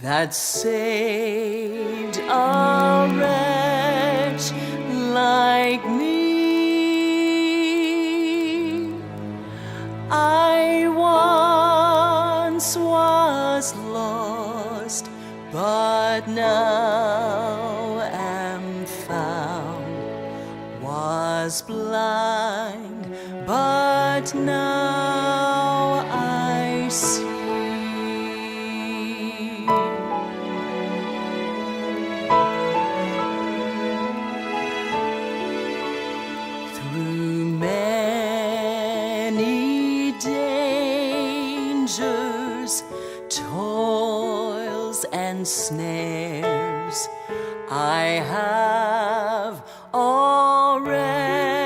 that saved a wretch like me. I once was lost, but now am found. Was blind, and snares, I have already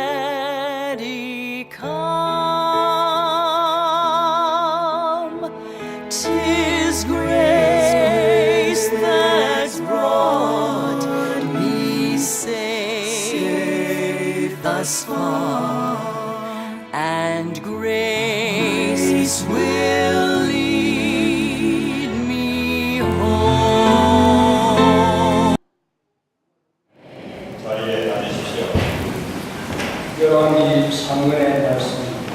열왕기 3권의 말씀입니다.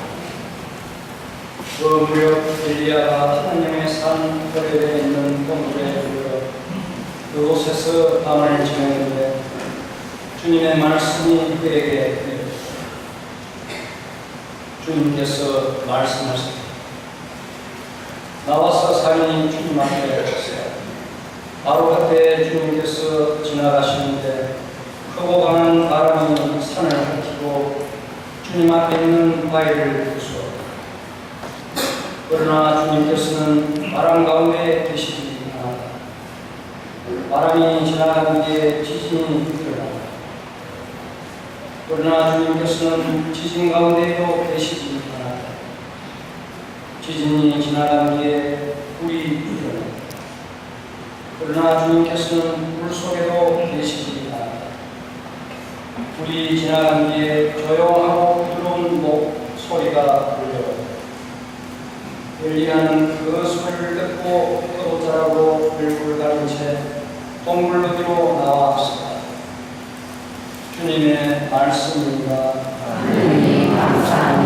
그 무렵 엘리야가 하나님의 산 거리에 있는 동굴에 이르러 그곳에서 밤을 지내는데 주님의 말씀이 그에게. 주님께서 말씀하셨다. 나와서 산이 주님 앞에 서야 바로 그때 주님께서 지나가시는데 크고 강한 바람이 산을 핥히고 주님 앞에 있는 바위를 부수었다. 그러나 주님께서는 바람 가운데 계시지 않았다. 바람이 지나간 뒤에 지진이 일어났다. 그러나 주님께서는 지진 가운데도 계시지 않았다. 지진이 지나간 뒤에 불이 일어났다. 그러나 주님께서는 물 속에도 계시지 않았다. 불이 지나간 뒤에 조용하고 목 소리가 들려왔다. 엘리야는 그 소리를 듣고 또 자라고 얼굴 가린 채 동굴 로 뒤로 나왔습니다. 주님의 말씀입니다. 성과와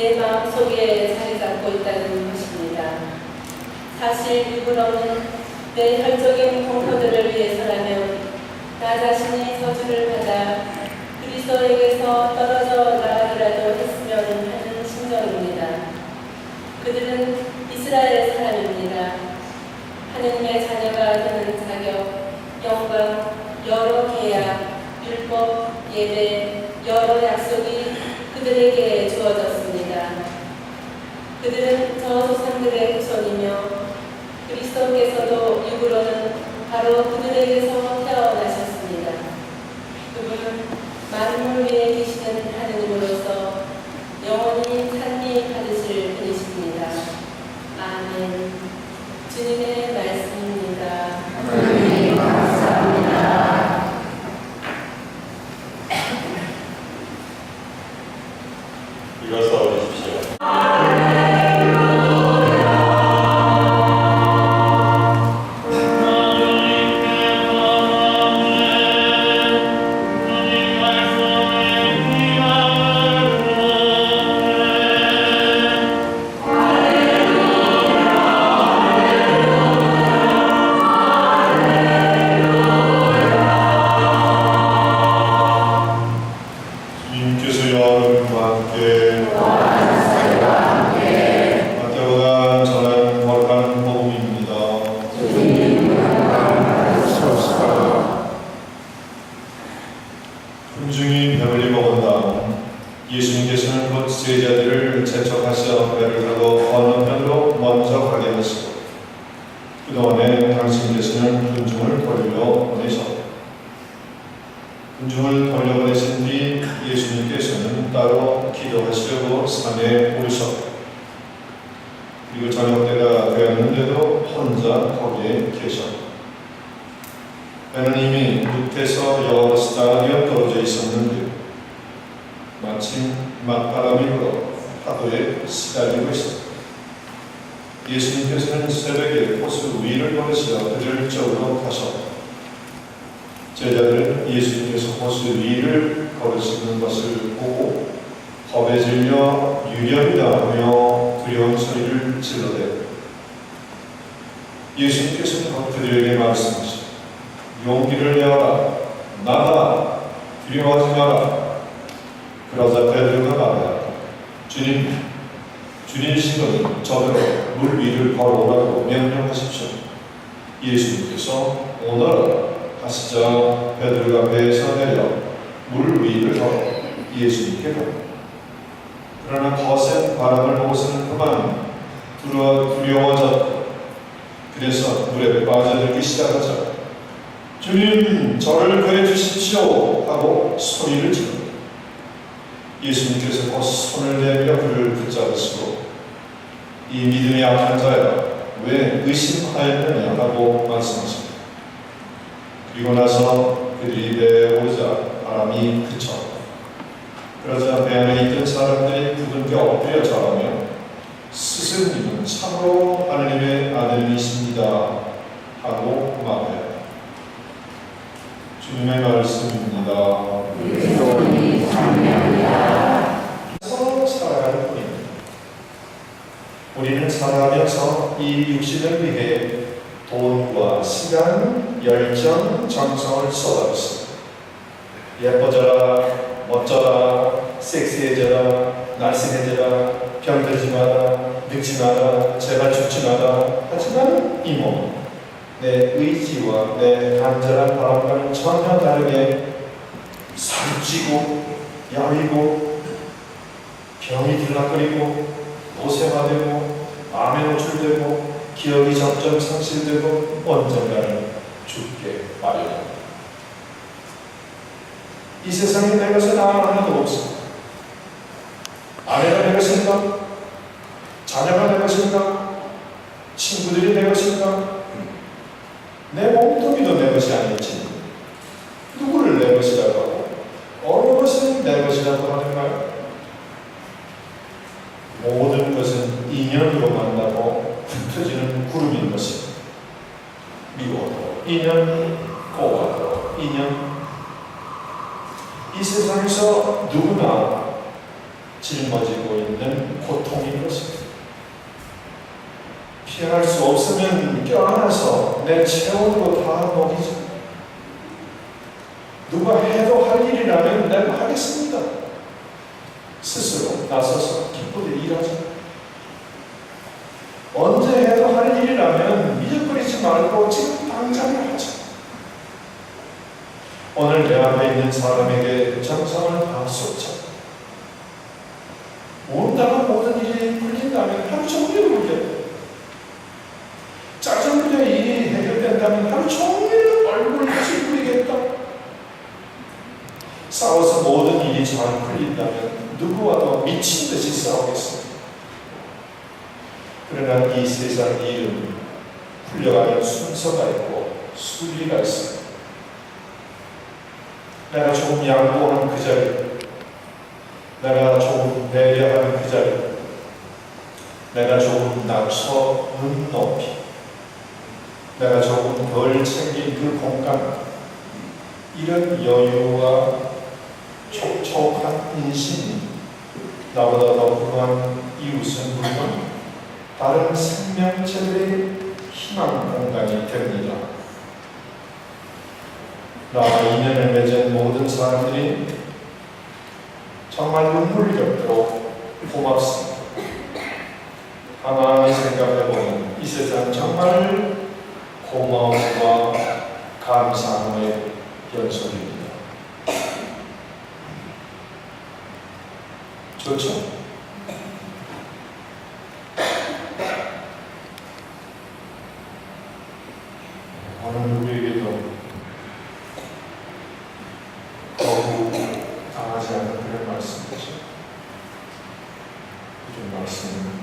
내 마음속에 자리 잡고 있다는 것입니다. 사실 유부러는 내 혈적인 공포들을 위해서라면 나 자신이 저주를 받아 그리스도에게서 떨어져 나가기라도 했으면 하는 심정입니다. 그들은 이스라엘 사람입니다. 하느님의 자녀가 되는 자격, 영광, 여러 계약, 율법, 예배, 여러 약속이 그들에게 주어졌습니다. 그들은 저 조상들의 후손이며 그리스도께서도 육으로는 그들에게서 태어나셨습니다. 그분은 만물 위에 계시는 하느님으로서 영원히 찬미 받으실 분이십니다. 아멘. 주님의 호수 위를 걸으시는 것을 보고 겁에 질려 유령이다 하며 두려운 소리를 질러대고 예수님께서는 곧 그들에게 말씀하시고 용기를 내어라. 나다 두려워하지 마라. 그러자 베드로가 말하여 주님 주님이시거든 저대로 물 위를 걸어오라고 명령하십시오. 예수님께서 오너라 하시자 베드로가 배에서 내려 물 위를 걸어 예수님께 가. 그러나 거센 바람을 보고서는 그만 두려, 두려워졌고 그래서 물에 빠져들기 시작하자. 주님 저를 구해 주십시오 하고 소리를 지릅니다 예수님께서 곧 손을 내밀어 그를 붙잡으시고 이 믿음이 약한 자야 왜 의심하였느냐 하고 말씀하십니다. 그리고 나서 그들이 오르자 바람이 그쳤다. 그러자 배 안에 있던 사람들이 부둥켜 엎드려 절하며 스승님은 참으로 하나님의 아들이십니다 하고 말해요. 주님의 말씀입니다. 우리는 살아가면서 이 육신을 위해 돈과 시간, 열정, 정성을 쏟아붓습니다. 예뻐져라, 멋져라, 섹시해져라, 날씬해져라, 병들지 마라, 늙지 마라, 제발 죽지 마라. 하지만 이 몸은 내 의지와 내 간절한 바람과는 전혀 다르게 살찌고 야위고 병이 들락거리고 노쇠화되고 암에 노출되고 기억이 점점 상실되고 언젠가는 죽게 마련합니다. 이 세상에 내 것은 하나도 없습니다. 아내가 내 것인가? 자녀가 내 것인가? 친구들이 내 것인가? 내 몸뚱이도 내 것이 아니지. 누구를 내 것이라고 하고 어느 것은 내 것이라고 하는가요? 모든 것은 인연으로 만나고 흩어지는 구름인 것입니다. 미워도 인연, 고와도 인연. 이 세상에서 누구나 짊어지고 있는 고통인 것입니다. 피할 수 없으면 껴안아서 내 체온으로 다 먹이죠. 누가 해도 할 일이라면 내가 하겠습니다. 스스로 나서서 기쁘게 일하죠. 언제 해도 할 일이라면 미적거리지 말고 지금 당장. 오늘 내 앞에 있는 사람에게 정성을 다 쏟죠. 온다가 모든 일이 풀린다면 하루 종일 울게 짜증부려 일이 해결된다면 하루 종일 얼굴을 찌푸리겠다. 싸워서 모든 일이 잘 풀린다면 누구와도 미친 듯이 싸우겠습니다. 그러나 이 세상 일은 풀려가는 순서가 있고 순리가 있습니다. 내가 조금 양보하는 그 자리, 내가 조금 배려하는 그 자리, 내가 조금 낮춰 눈 높이, 내가 조금 덜 챙긴 그 공간, 이런 여유와 촉촉한 인심이 나보다 더 부한 이웃은 물론 다른 생명체들의 희망 공간이 됩니다. 나와 인연을 맺은 모든 사람들이 정말 눈물겹도록 고맙습니다. 가만히 생각해보면 이 세상 정말 고마움과 감사함의 연속입니다. 좋죠? 오늘 우리에게도 거부 당하지 않는 그런 말씀이죠. 이런 말씀은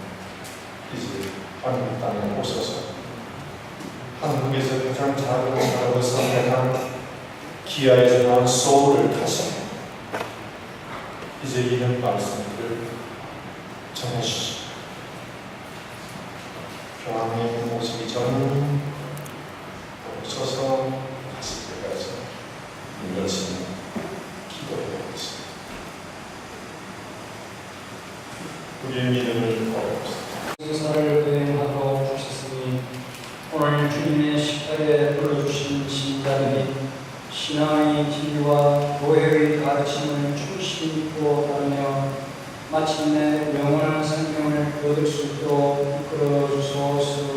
이제 한국 땅에 오셔서 한국에서 가장 작은 나라로 선택한 기아에서 나온 소울을 타시 이제 이런 말씀들을 전해주시죠. 교황의 모습이 전 오셔서 가실 때까지 이것은 기도해보겠습니다. 우리의 믿음을 걸어봅시다. 성사를 배행하러 주셨으니 오늘 주님의 식탁에 불러주신 신자들이 신앙의 진리와 교회의 가르침을 충실히 따르며 마침내 영원한 생명을 얻을 수 있도록 이끌어 주소서.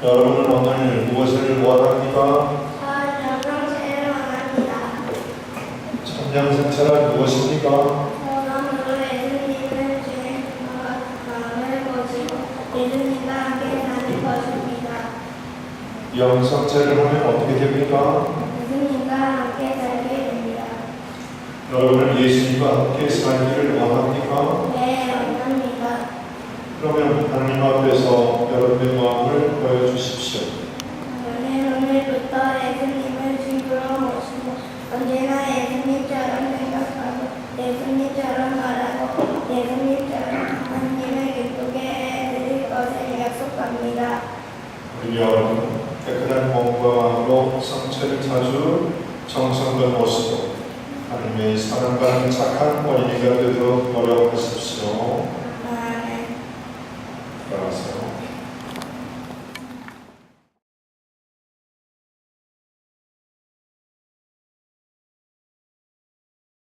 여러분은 오늘 무엇을 원합니까? 저 원합니다. 생차란 무엇입니까? 저는 예수님을 제 마음을 보시고 예수님과 함께 사는 것입니다. 영성체를 하면 어떻게 됩니까? 예수님과 함께 살게 됩니다. 여러분은 예수님과 함께 살기를 원합니까? 네, 원합니다. 그러면 하나님 앞에서 여러분의 마음을 주십시오. 저는 오늘부터 예수님을 친구로 모시고 언제나 예수님처럼 생각하고 예수님처럼 말하고 예수님처럼 하나님을 기쁘게 해드릴 것을 약속합니다. 우리 여러분, 깨끗한 몸과 마음으로 성체를 자주 정성과 모시고 하나님의 사랑받는 착한 어린이가 되도록 노력하십시오.